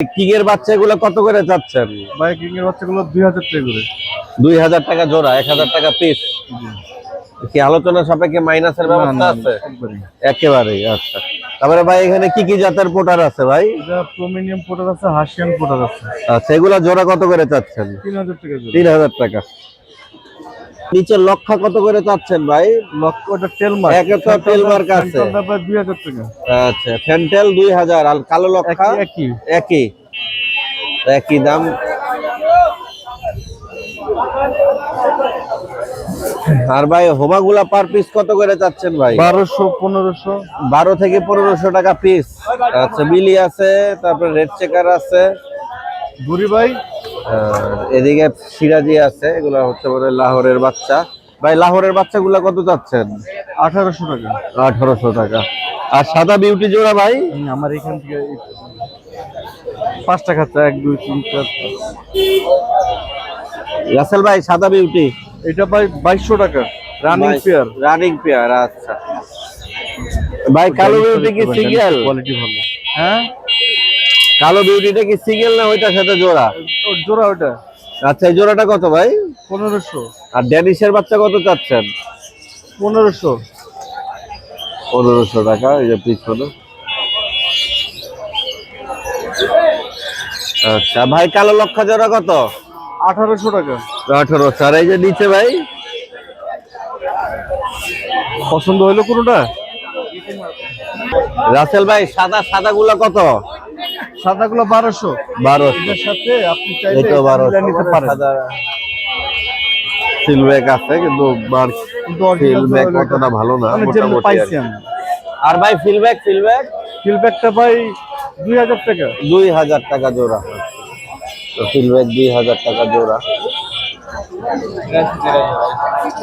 King এর বাচ্চাগুলো কত করে চাচ্ছেন? ভাই কিং এর বাচ্চাগুলো দুই হাজার টাকা করে। দুই হাজার টাকা জোড়া এক হাজার টাকা পিস কি আলোচনা সাপেক্ষে মাইনাসের ব্যবস্থা আছে? একেবারে আচ্ছা। তারপরে ভাই এখানে কি কি জাতের পোটার আছে ভাই? প্রোমিনিয়াম পোটার আছে হাসিয়ান পোটার আছে। আচ্ছা এগুলা জোড়া কত করে চাচ্ছেন? তিন হাজার টাকা করে তিন হাজার টাকা। নিচে লক্ষা কত করে চাচ্ছেন ভাই? লক্ষ ওটা তেল মার্ক। একে তো তেল মার্ক আছে। দুই হাজার টাকা। আচ্ছা ফ্যান্টেল দুই হাজার আর কালো লক্ষা একই একই। একই। দাম। আর ভাই হোমাগুলা পার পিস কত করে চাচ্ছেন ভাই? বারোশো পনেরোশো। বারো থেকে পনেরোশো টাকা পিস আচ্ছা মিলি আছে তারপরে রেড চেকার আছে। বুড়ি ভাই এদিকে সিরাজি আছে এগুলো হচ্ছে মানে লাহোরের বাচ্চা। ভাই লাহোরের বাচ্চাগুলা কত চাচ্ছেন? আঠারোশো টাকা। আঠারোশো টাকা। আর সাদা বিউটি জোড়া ভাই? আমার এখান থেকে পাঁচটা খাচ্ছে এক দুই তিন চার পাঁচ। রাসেল ভাই সাদা বিউটি এটা ভাই বাইশশো টাকা রানিং পেয়ার রানিং পেয়ার আচ্ছা। ভাই কালো বিউটি কি সিঙ্গেল? কোয়ালিটি ভালো। হ্যাঁ? কালো বিউটিটা কি সিঙ্গেল না ওইটার সাথে জোড়া? জোড়া ওইটা। আচ্ছা এই জোড়াটা কত ভাই? পনেরোশো। আর ড্যানিশের বাচ্চা কত চাচ্ছেন? পনেরোশো। পনেরোশো টাকা এই যে পিছনে। আচ্ছা ভাই কালো লক্ষা জোড়া কত? আঠারোশো টাকা। আঠারোশো আর এই যে নিচে ভাই? পছন্দ হইল কোনোটা? রাসেল ভাই সাদা সাদা গুলা কত? সাদাগুলো বারোশো। বারোশো সাথে আপনি চাইলে এটা বারোশো নিতে পারেন। সিলব্যাক আছে কিন্তু অতটা ভালো না মোটামুটি আর ভাই ফিলব্যাক ফিলব্যাক ফিলব্যাকটা ভাই দুই হাজার টাকা। দুই হাজার টাকা জোড়া। তো ফিলব্যাক দুই হাজার টাকা জোড়া।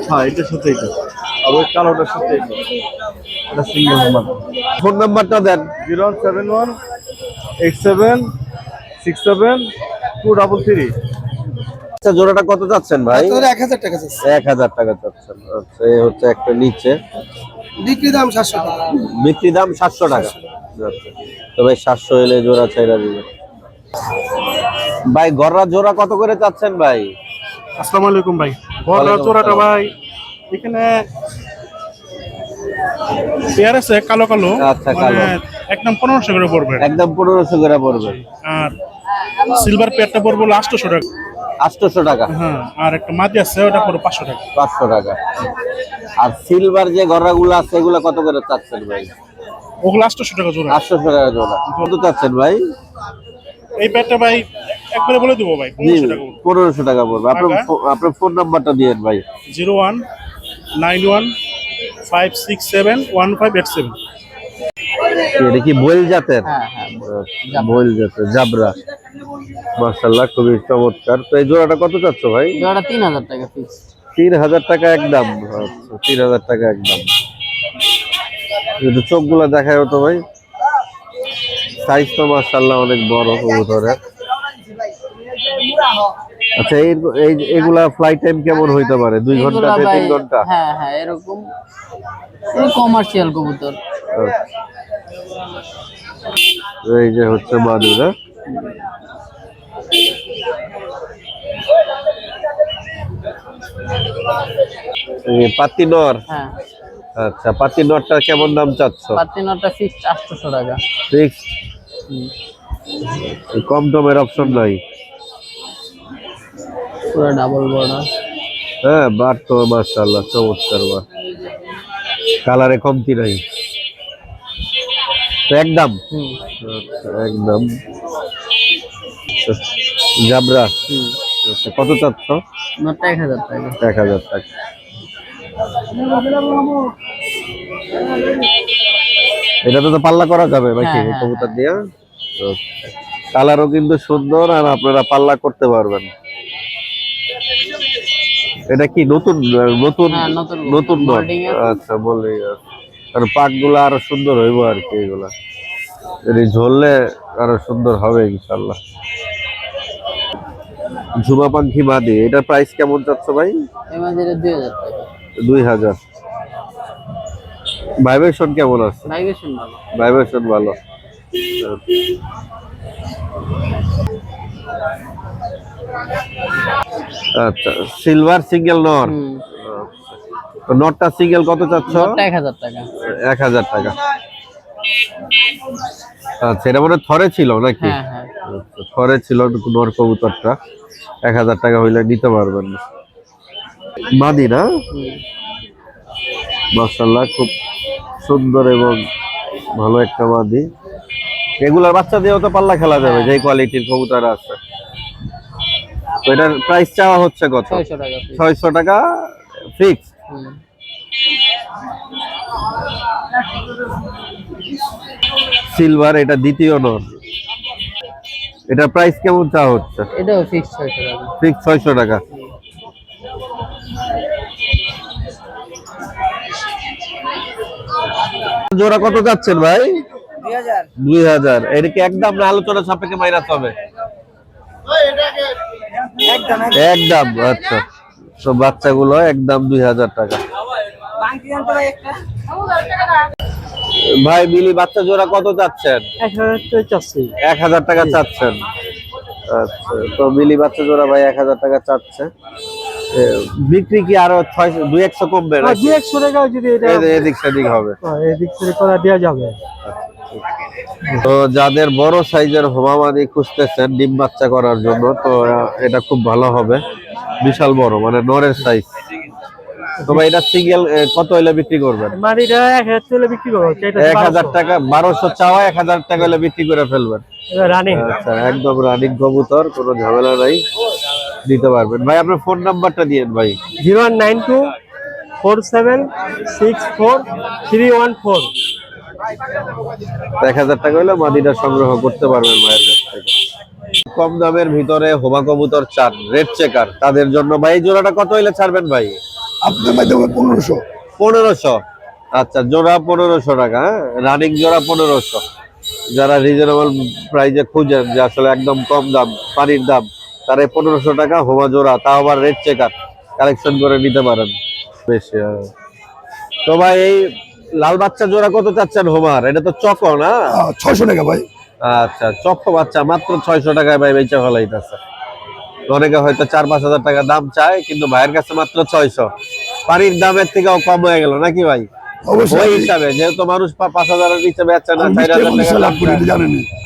হ্যাঁ এটার সাথে এটা আর ওই কালোটার সাথে এটা এটা সিঙ্গেল ফোন নাম্বারটা দেন। Zero seven one eight seven six seven two double three আচ্ছা জোড়াটা কত চাচ্ছেন ভাই? এক হাজার টাকা চাচ্ছে। এক হাজার টাকা চাচ্ছেন। আচ্ছা এই হচ্ছে একটা নিচে। বিক্রি দাম সাতশো টাকা। বিক্রি দাম সাতশো টাকা। আচ্ছা তো ভাই সাতশো এলে জোড়া ছাইরা দিবে ভাই গররা জোড়া কত করে চাচ্ছেন ভাই? আসসালামু আলাইকুম ভাই। চোরাটা আসসালাম। ভাই এখানে পেয়ার আছে কালো কালো। আচ্ছা, কালো। একদম পনেরোশো করে পড়বে। একদম পনেরোশো করে পড়বে। আর সিলভার পেয়ারটা পড়ব আটশোশো টাকা। আটশোশো টাকা। হ্যাঁ আর একটা মাটি আছে ওটা পড়ব পাঁচশো টাকা। পাঁচশো টাকা। আর সিলভার যে গররাগুলো আছে এগুলো কত করে চাচ্ছেন ভাই? ওগুলো আটশোশো টাকা জোড়া। আটশোশো টাকা জোড়া। কত চাচ্ছেন ভাই? এই পেয়ারটা ভাই একবারে বলে দেবো ভাই পনেরোশো টাকা। পড়বে। আপনার আপনার ফোন নাম্বারটা দিয়েন ভাই। Zero one nine one five six seven one five eight seven. এটা কি বইল জাতের? হ্যাঁ হ্যাঁ বইল জাতের জাবরা। মার্শাল্লাহ খুবই চমৎকার। তো এই জোড়াটা কত চাচ্ছ ভাই? জোড়া তিন হাজার টাকা ফিক্স তিন হাজার টাকা একদম। আচ্ছা তিন হাজার টাকা একদম। একটু চোখগুলো দেখায় তো ভাই। সাইজ তো মার্শাল্লাহ অনেক বড় কবুতরের। আচ্ছা এই এগুলা ফ্লাইট টাইম কেমন হইতে পারে? দুই ঘণ্টা থেকে তিন ঘণ্টা? হ্যাঁ হ্যাঁ এরকম। কমার্শিয়াল কবুতর। আচ্ছা। এই যে হচ্ছে মাদুরা পাতি নর হ্যাঁ। আচ্ছা পাতি নরটা কেমন দাম চাচ্ছ? পাতিনাটা ফিক্স আটশোশো টাকা। ফিক্স কম দামের অপশন নাই। পুরো ডাবল বর্ডার হ্যাঁ বার তো মাশাআল্লাহ চমৎকার বার। কালারে কমতি নাই। তো একদম। আচ্ছা, একদম। জাবরা। আচ্ছা, কত চাচ্ছ? এক হাজার টাকা। এক হাজার টাকা। এটাতে তো পাল্লা করা যাবে নাকি হ্যাঁ, হ্যাঁ, কবুতর দিয়ে? কালারও কিন্তু সুন্দর আর আপনারা পাল্লা করতে পারবেন। এটা কি নতুন নতুন হ্যাঁ, নতুন molding এর। আচ্ছা আর পাটগুলো আরও সুন্দর হইব আর কি এগুলা। যদি ঝরলে আরও সুন্দর হবে ইনশাল্লাহ ঝুমা পাখি মাদি এটার প্রাইস কেমন চাচ্ছ ভাই? দুই হাজার ভাইব্রেশন কেমন আছে? ভাইব্রেশন ভালো। আচ্ছা সিলভার সিঙ্গেল নর নটটা সিঙ্গেল কত চাচ্ছ? এক হাজার টাকা। এক হাজার টাকা। আচ্ছা এটা মানে থরে ছিল নাকি? হ্যাঁ হ্যাঁ। আচ্ছা, থরে ছিল নর কবুতরটা। এক হাজার টাকা হইলে নিতে পারবেন। মাদি না? হুম। মার্শাল্লাহ খুব সুন্দর এবং ভালো একটা মাদি। এগুলার বাচ্চা দিয়েও তো পাল্লা খেলা যাবে যে কোয়ালিটির কবুতর আছে। তো এটার প্রাইস চাওয়া হচ্ছে কত? ছয়শো টাকা piece। ছয়শো টাকা ফিক্স সিলভার এটা দ্বিতীয় নর এটা প্রাইস কেমন চাওয়া হচ্ছে? এটাও ফিক্স ছয়শো টাকা। ফিক্স ছয়শো টাকা। জোড়া কত যাচ্ছেন ভাই? দুই হাজার। এটা কি একদম না আলোচনা সাপেক্ষে মাইনাস হবে? একদম আচ্ছা। তো বাচ্চাগুলো একদম দুই হাজার টাকা। ভাই মিলি বাচ্চা জোড়া কত চাচ্ছেন? এক হাজার টাকা চাচ্ছেন। আচ্ছা তো মিলি বাচ্চা জোড়া ভাই এক হাজার টাকা চাচ্ছে। বিক্রি কি আরও ছয় দুই একশো কমবে নাকি? দু একশো টাকা যদি এদিক সেদিক হবে। হ্যাঁ, এদিক থেকে করা দেওয়া যাবে। তো যাদের বড় সাইজের হোমামাদি খুঁজতেছেন ডিম বাচ্চা করার জন্য তো এটা খুব ভালো হবে। বিশাল বড় মানে নরের সাইজ এটা সিঙ্গেল কত হইলে বিক্রি করবেন? বিক্রি টাকা চাওয়া 1000 টাকা বিক্রি করে ফেলবেন। আচ্ছা একদম কোনো ঝামেলা নাই। দিতে পারবেন। ভাই আপনার ফোন নাম্বারটা দিয়েন ভাই। 0192 4764 314 এক হাজার টাকা হলে মাদিটা সংগ্রহ করতে পারবেন মায়ের কাছ থেকে। কম দামের ভিতরে হোমা কবুতর চান রেড চেকার। তাদের জন্য ভাই জোড়াটা কত হইলে ছাড়বেন ভাই? আপনার মাধ্যমে পনেরোশো। পনেরোশো? আচ্ছা জোড়া পনেরোশো টাকা হ্যাঁ? রানিং জোড়া পনেরোশো। যারা রিজনেবল প্রাইজে খুঁজেন যে আসলে একদম কম দাম পানির দাম তারা এই পনেরোশো টাকা হোমা জোড়া তাও আবার রেড চেকার কালেকশন করে নিতে পারেন। বেশি হ্যাঁ। তো ভাই এই লাল বাচ্চা জোড়া কত চাচ্ছেন হোমার? এটা তো চকো না? ছয়শো টাকা ভাই। আচ্ছা চক্ষ বাচ্চা মাত্র ছয়শো টাকায় ভাই বেচা ফেলাইতেছে। অনেকে হয়তো চার পাঁচ হাজার টাকা দাম চায় কিন্তু ভাইয়ের কাছে মাত্র ছয়শো। পানির দামের থেকেও কম হয়ে গেল নাকি ভাই? ওই অবশ্যই হিসাবে যেহেতু মানুষ পাঁচ হাজারের নিচে বেচছে না চার হাজার টাকা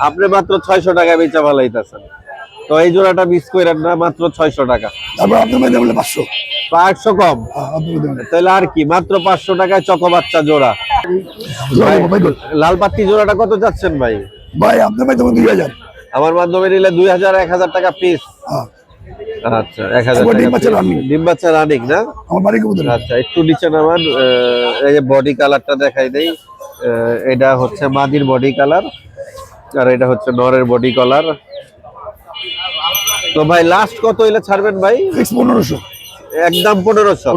আপনি মাত্র ছয়শো টাকায় বেচা ফেলাইতেছেন। তো এই জোড়াটা মিস করেন না মাত্র ছয়শো টাকা। তারপর আপনার বলে পাঁচশো। পাঁচশো কম। হ্যাঁ, তাহলে আর কি মাত্র পাঁচশো টাকায় চকো বাচ্চা জোড়া। লাল পাত্তি জোড়াটা কত যাচ্ছেন ভাই? ভাই আপনার মাধ্যমে দুই হাজার। আমার মাধ্যমে নিলে দুই হাজার এক হাজার টাকা পিস হ্যাঁ, আচ্ছা এক হাজার ডিম বাচ্চা রানিং না? আচ্ছা একটু নিচে নামান আহ, এই যে বডি কালারটা দেখাই দেই। আহ, এটা হচ্ছে মাদির বডি কালার আর এটা হচ্ছে নরের বডি কালার তো ভাই লাস্ট কত হইলে ছাড়বেন ভাই? পনেরোশো। একদম পনেরোশো।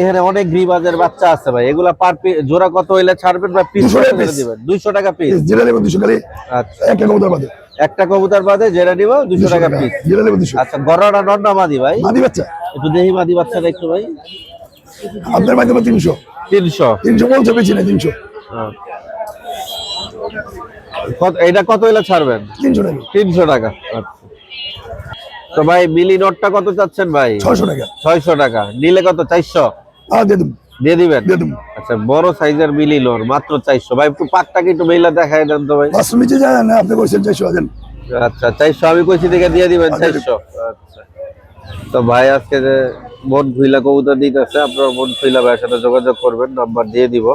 এখানে অনেক গ্রিবাজের বাচ্চা আছে ভাই এগুলা পার জোড়া কত হইলে ছাড়বেন বা পিস 200 করে। দিবেন? দুইশো টাকা পিস জেলা দেবো দুশো খালি। আচ্ছা। একটা কবুতর বাদে। একটা কবুতর বাদে যেটা নিব দুশো টাকা পিস জেলা দেবো দুশো। আচ্ছা গড়াটা নন্না মাদি ভাই। মাদি বাচ্চা। একটু দেখি মাদি বাচ্চা একটু ভাই। আপনার মাধ্যমে তিনশো। তিনশো। তিনশো বলছে বেশি না তিনশো। হ্যাঁ। কত এটা কত হইলে ছাড়বেন? তিনশো টাকা। তিনশো টাকা। আচ্ছা। তো ভাই মিলি নোটটা কত চাচ্ছেন ভাই? ছয়শো টাকা। ছয়শো টাকা। নিলে কত চারশো? হ্যাঁ দিয়ে দেবো। দিয়ে দিবেন? দিয়ে দেবো। আচ্ছা বড় সাইজের মিলি লোর মাত্র চারশো। ভাই একটু পাকটাকে একটু মেলা দেখাই দেন তো ভাই। পাঁচশো নিচে যায় না আপনি বলছেন চারশো হাজার আচ্ছা চারশো আমি কইছি থেকে দিয়ে দিবেন চারশো। আচ্ছা। তো ভাই আজকে যে মন খুইলা কবুতর দিতেছে আপনার মন খুইলা ভাইয়ের সাথে যোগাযোগ করবেন নাম্বার দিয়ে দিব।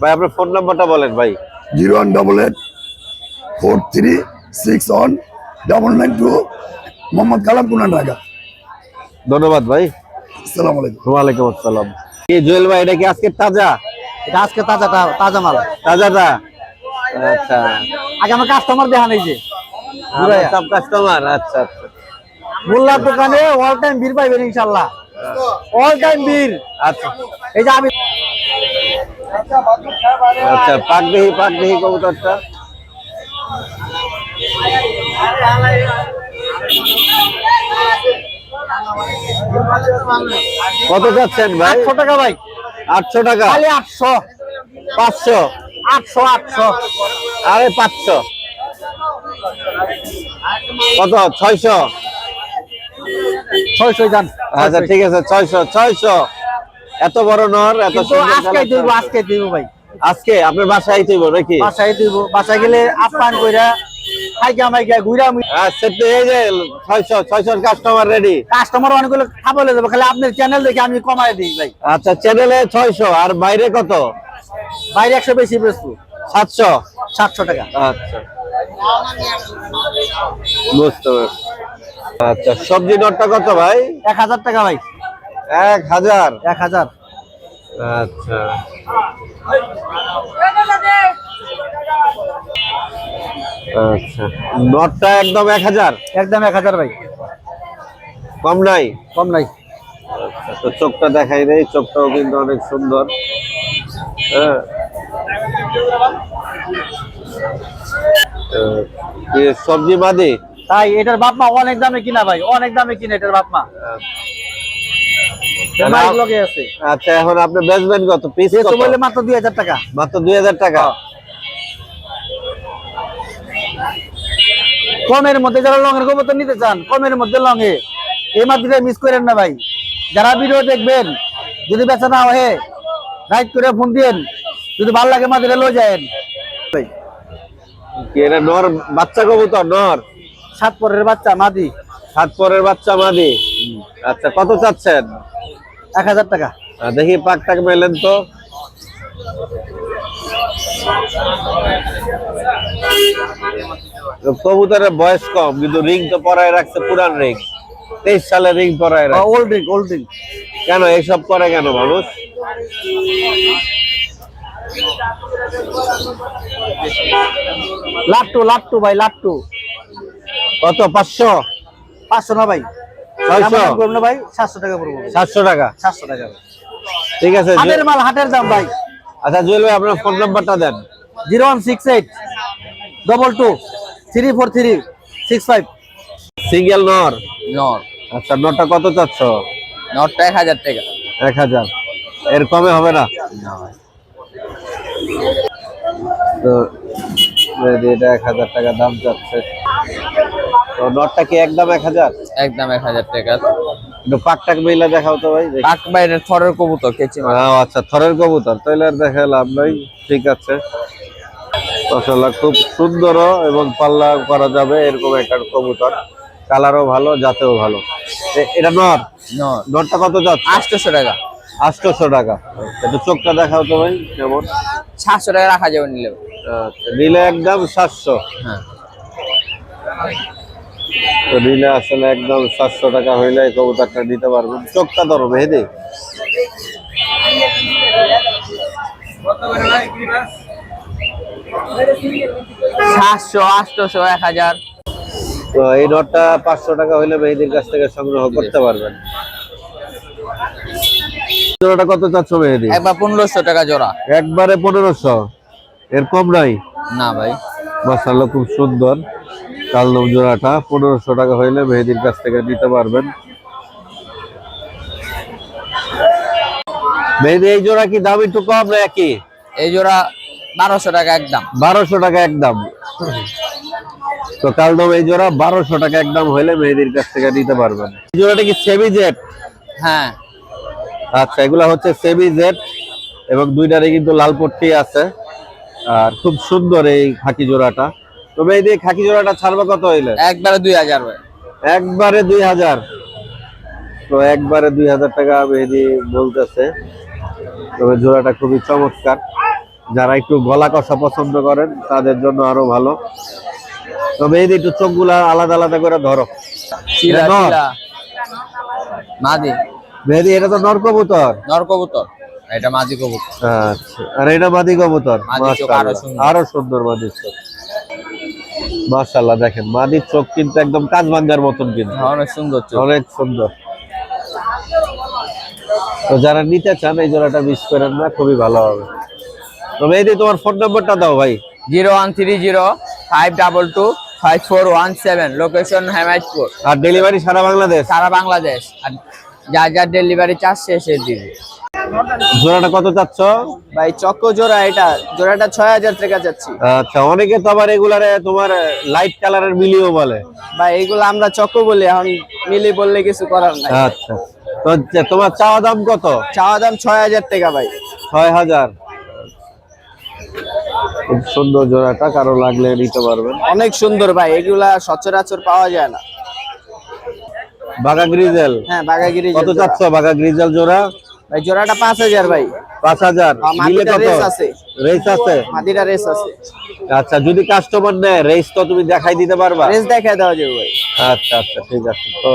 ভাই আপনার ফোন নাম্বারটা বলেন ভাই। Zero one double eight four three six one double nine two Mohammad Kalam Conan Dhaka ধন্যবাদ ভাই। আসসালামু আলাইকুম ওয়ালাইকুম আসসালাম। কি জুয়েল ভাই এটা কি আজকে তাজা? এটা আজকে তাজা তাজা মাল? তাজাটা আচ্ছা। আগে আমার কাস্টমার দেখা নেই যে। আমরা সব কাস্টমার আচ্ছা আচ্ছা। মোল্লার দোকানে অল টাইম বীর পাইবেন ইনশাল্লাহ অল টাইম বীর আচ্ছা। এই যে আমি আচ্ছা পাক দেহি পাক দেহি কবুতরটা। কত যাচ্ছেন ভাই? আটশো টাকা ভাই। আটশো টাকা? খালি আটশো। পাঁচশো? আটশো আটশো। আরে পাঁচশো। কত? ছয়শো? ছয়শো যান। আচ্ছা ঠিক আছে ছয়শো ছয়শো। এত বড় নর এত আজকে। দিব আজকে দিব ভাই। আজকে? আপনার বাসায় আইতেইব নাকি? বাসায় দিব। বাসায় গেলে আপ্যায়ন কইরা খাইকা মাইকা ঘুরা আচ্ছা তো এই যে কাস্টমার রেডি কাস্টমার অনেকগুলো খাবলে যাব খালি আপনার চ্যানেল দেখে আমি কমাই দিই ভাই। আচ্ছা চ্যানেলে ছয়শো আর বাইরে কত? বাইরে একশো বেশি বেচবো সাতশো? সাতশো টাকা। আচ্ছা। বুঝতে আচ্ছা সবজি দরটা কত ভাই? এক হাজার টাকা ভাই। এক হাজার? এক হাজার। আচ্ছা। আচ্ছা। নটটা একদম এক হাজার? একদম এক হাজার ভাই। কম নাই? কম নাই। আচ্ছা, তো চোখটা দেখাই দেই চোখটাও কিন্তু অনেক সুন্দর। হ্যাঁ। সবজি মাদি তাই এটার বাপ মা অনেক দামে কিনা ভাই অনেক দামে কিনা এটার বাপ মা মাইক লগে আছে। আচ্ছা এখন আপনি বেচবেন কত? পিস বললে মাত্র দুই হাজার টাকা। মাত্র দুই হাজার টাকা? কমের মধ্যে যারা লঙের কবুতর নিতে চান কমের মধ্যে লঙে এই মাত্রটা মিস করেন না ভাই। যারা ভিডিও দেখবেন যদি বেচা না হয় রাইট করে ফোন দিয়েন। যদি ভালো লাগে মাদিরে লয়ে যায়েন। ভাই কি এটা নর বাচ্চা কবুতর নর? সাত পরের বাচ্চা মাদি। সাত পরের বাচ্চা মাদি। আচ্ছা কত চাচ্ছেন? এক হাজার টাকা। দেখি পাকটাক মেলেন তো তো। কবুতরের বয়স কম কিন্তু রিং তো পরায় রাখছে পুরান রিং। তেইশ সালে রিং পরায় রাখছে। ওল্ড ড্রিঙ্ক ওল্ড ড্রিঙ্ক কেন এইসব করে কেন মানুষ? লাট্টু লাট্টু ভাই লাট্টু। কত পাঁচশো? পাঁচশো না ভাই। ছয়শো? না ভাই সাতশো টাকা পড়ব। সাতশো টাকা? সাতশো টাকা। ঠিক আছে হাটের মাল হাটের দাম ভাই। আচ্ছা জুয়েল ভাই আপনার ফোন নাম্বারটা দেন। Zero one six eight double two three four three six five single নর। নর। আচ্ছা নরটা কত চাচ্ছ? নটটা এক হাজার টাকা। এক হাজার। এর কমে হবে না? তো এটা এক হাজার টাকা দাম যাচ্ছে তো নটটা কি একদম এক হাজার? একদম এক হাজার টাকা। একটু পাকটাক মিলে দেখাও তো ভাই। কাক বাইরের থরের কবুতর কেচি মাছ। ও, আচ্ছা থরের কবুতর তাহলে আর দেখা লাভ নাই ঠিক আছে। মশাল্লাহ খুব সুন্দর এবং পাল্লা করা যাবে এরকম একটা কবুতর। কালারও ভালো জাতেও ভালো। এটা নর নর নরটা কত যাচ্ছে? আটশোশো টাকা। আটশোশো টাকা। একটু চোখটা দেখাও তো ভাই কেমন? সাতশো টাকা রাখা যাবে নিলে আচ্ছা নিলে একদম সাতশো। হ্যাঁ। তো নিলে আসলে একদম সাতশো টাকা হইলে কবুতরটা নিতে পারবেন। চোখটা ধরো মেহেদি সাতশো আটশোশো এক হাজার। তো এই নটটা পাঁচশো টাকা হইলে মেহেদির কাছ থেকে সংগ্রহ করতে পারবেন। জোড়াটা কত চাচ্ছ মেহেদি একবার পনেরোশো টাকা জোড়া। একবারে পনেরোশো। এর কম নাই? না ভাই। মাসাল্লাহ খুব সুন্দর। কালদম জোড়াটা পনেরোশো টাকা হইলে মেহেদির কাছ থেকে নিতে পারবেন। মেহেদি এই জোড়া কি দাম একটু কম না একই এই জোড়া বারোশো টাকা একদম। বারোশো টাকা একদম। তো কালদম এই জোড়া বারোশো টাকা একদম হইলে মেহেদির কাছ থেকে নিতে পারবেন। এই জোড়াটা কি সেমি জেট হ্যাঁ। আচ্ছা এগুলা হচ্ছে সেমি জেট এবং দুইটারে কিন্তু লাল পট্টি আছে। আর খুব সুন্দর এই খাকি জোড়াটা। তো মেহেদি এই খাকি জোড়াটা ছাড়বে কত হইলে? একবারে দুই হাজার ভাই। একবারে দুই হাজার। তো একবারে দুই হাজার টাকা মেহেদি বলতেছে। তবে জোড়াটা খুবই চমৎকার। যারা একটু গলা কষা পছন্দ করেন তাদের জন্য আরও ভালো। তো মেহেদি একটু চোখগুলা আলাদা আলাদা করে ধরো। মাদি মেহেদি এটা তো নর কবুতর? নর কবুতর। এটা মাদি কবুতর। আচ্ছা। আর এটা মাদি কবুতর। আরও সুন্দর। আরও সুন্দর মাদির চোখ। মাশাল্লাহ দেখেন মাদির চোখ কিন্তু একদম কাজ ভাঙ্গার মতন কিন্তু। অনেক সুন্দর অনেক সুন্দর। তো যারা নিতে চান এই জোড়াটা মিস করেন না খুবই ভালো হবে। তো মেহেদি তোমার ফোন নম্বরটা দাও ভাই। Zero one three zero five double two five four one seven location Hemayetpur. আর ডেলিভারি সারা বাংলাদেশ? সারা বাংলাদেশ। আর যা যা ডেলিভারি চার্জ সে সে দিবে। জোড়াটা কত চাচ্ছ? ভাই চক্কো জোড়া এটা। জোড়াটা ছয় হাজার টাকা যাচ্ছি আচ্ছা অনেকে তো আবার এগুলারে তোমার লাইট কালারের মিলিও বলে। ভাই এগুলো আমরা চক্কো বলি এখন মিলি বললে কিছু করার নাই। আচ্ছা। তো তোমার চাওয়া দাম কত? চাওয়া দাম ছয় হাজার টাকা ভাই। ছয় হাজার। খুব সুন্দর জোড়াটা কারও লাগলে নিতে পারবেন। অনেক সুন্দর ভাই এগুলা সচরাচর পাওয়া যায় না। বাঘা গ্রিজেল। হ্যাঁ বাগাগিরি কত চাচ্ছ বাঘা গ্রিজেল জোড়া? ভাই জোড়াটা পাঁচ হাজার ভাই। পাঁচ হাজার। আর নিলে কত? রেস আছে। রেস আছে? মাদিরা রেস আছে। আচ্ছা যদি কাস্টমার নেয় রেস তো তুমি দেখাই দিতে পারবা? রেস দেখায় দেওয়া যাবে ভাই। আচ্ছা আচ্ছা ঠিক আছে। তো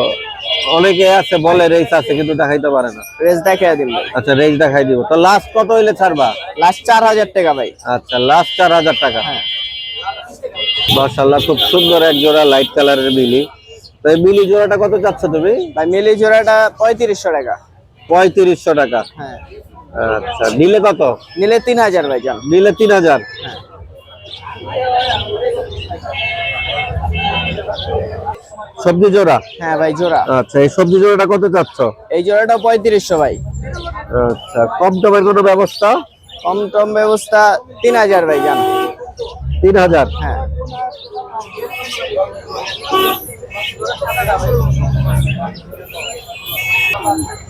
অনেকে আছে বলে রেস আছে কিন্তু দেখাইতে পারে না। রেস দিন ভাই। আচ্ছা রেস দেখাই দিব। তো লাস্ট কত হইলে ছাড়বা? লাস্ট চার হাজার টাকা ভাই। আচ্ছা লাস্ট চার হাজার টাকা। হ্যাঁ। মার্শাল্লাহ খুব সুন্দর এক জোড়া লাইট কালারের মিলি। তো এই মিলি জোড়াটা কত চাচ্ছ তুমি? ভাই মিলি জোড়াটা পঁয়ত্রিশশো টাকা। পঁয়ত্রিশশো টাকা। হ্যাঁ। আচ্ছা নিলে কত? নিলে তিন হাজার ভাই জান নিলে তিন হাজার সবজি জোড়া? হ্যাঁ ভাই জোড়া। আচ্ছা এই সবজি জোড়াটা কত চাচ্ছ? এই জোড়াটা পঁয়ত্রিশশো ভাই। আচ্ছা কম দামের কোনো ব্যবস্থা? কম টম ব্যবস্থা তিন হাজার ভাই জান তিন হাজার হ্যাঁ।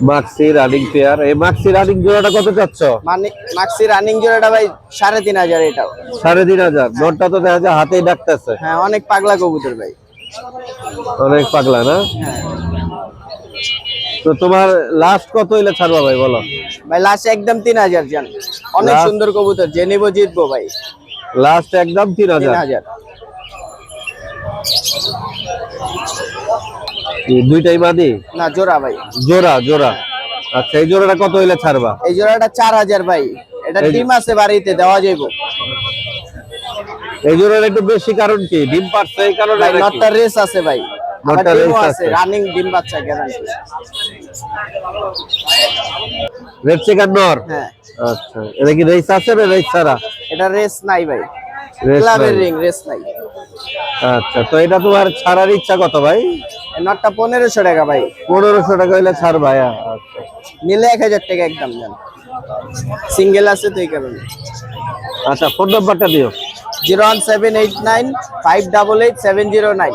মাক্সি রানিং পেয়ার এই মাক্সি রানিং জোড়াটা কত চাচ্ছ? মানে মাক্সি রানিং জোড়াটা ভাই সাড়ে তিন হাজার এটাও সাড়ে তিন হাজার। নোটটা তো দেখা যায় হাতেই ডাকতেছে। হ্যাঁ অনেক পাগলা কবুতর ভাই। অনেক পাগলা না? হ্যাঁ। তো তোমার লাস্ট কত হইলে ছাড়বা ভাই বলো? ভাই লাস্ট একদম তিন হাজার জান। অনেক সুন্দর কবুতর যে নিবো জিতবো ভাই। লাস্ট একদম তিন হাজার। দুইটাই বাদি? না জোড়া ভাই। জোড়া জোড়া। আচ্ছা এই জোড়াটা কত হইলে ছাড়বা? এই জোড়াটা চার হাজার ভাই। এটা ডিম আছে বাড়িতে দেওয়া যাইব। এই জোড়াটা একটু বেশি কারণ কি? ডিম পারছে এই কারণে? নটটা রেস আছে ভাই। নটটা race আছে। রানিং ডিম বাচ্চা গ্যারান্টি রেড চিকেন নর হ্যাঁ। আচ্ছা এটা কি রেস আছে না রেস ছাড়া? এটা রেস নাই ভাই। রেস ক্লাবের রিং রেস নাই। আচ্ছা তো এটা তোমার ছাড়ার ইচ্ছা কত ভাই? নটটা পনেরোশো টাকা ভাই। পনেরোশো টাকা হইলে হ্যাঁ, আচ্ছা নিলে এক হাজার টাকা একদম জান। সিঙ্গেল আছে তো এই কারণে। আচ্ছা ফোন নাম্বারটা দিও। Zero one seven eight nine five double eight seven zero nine.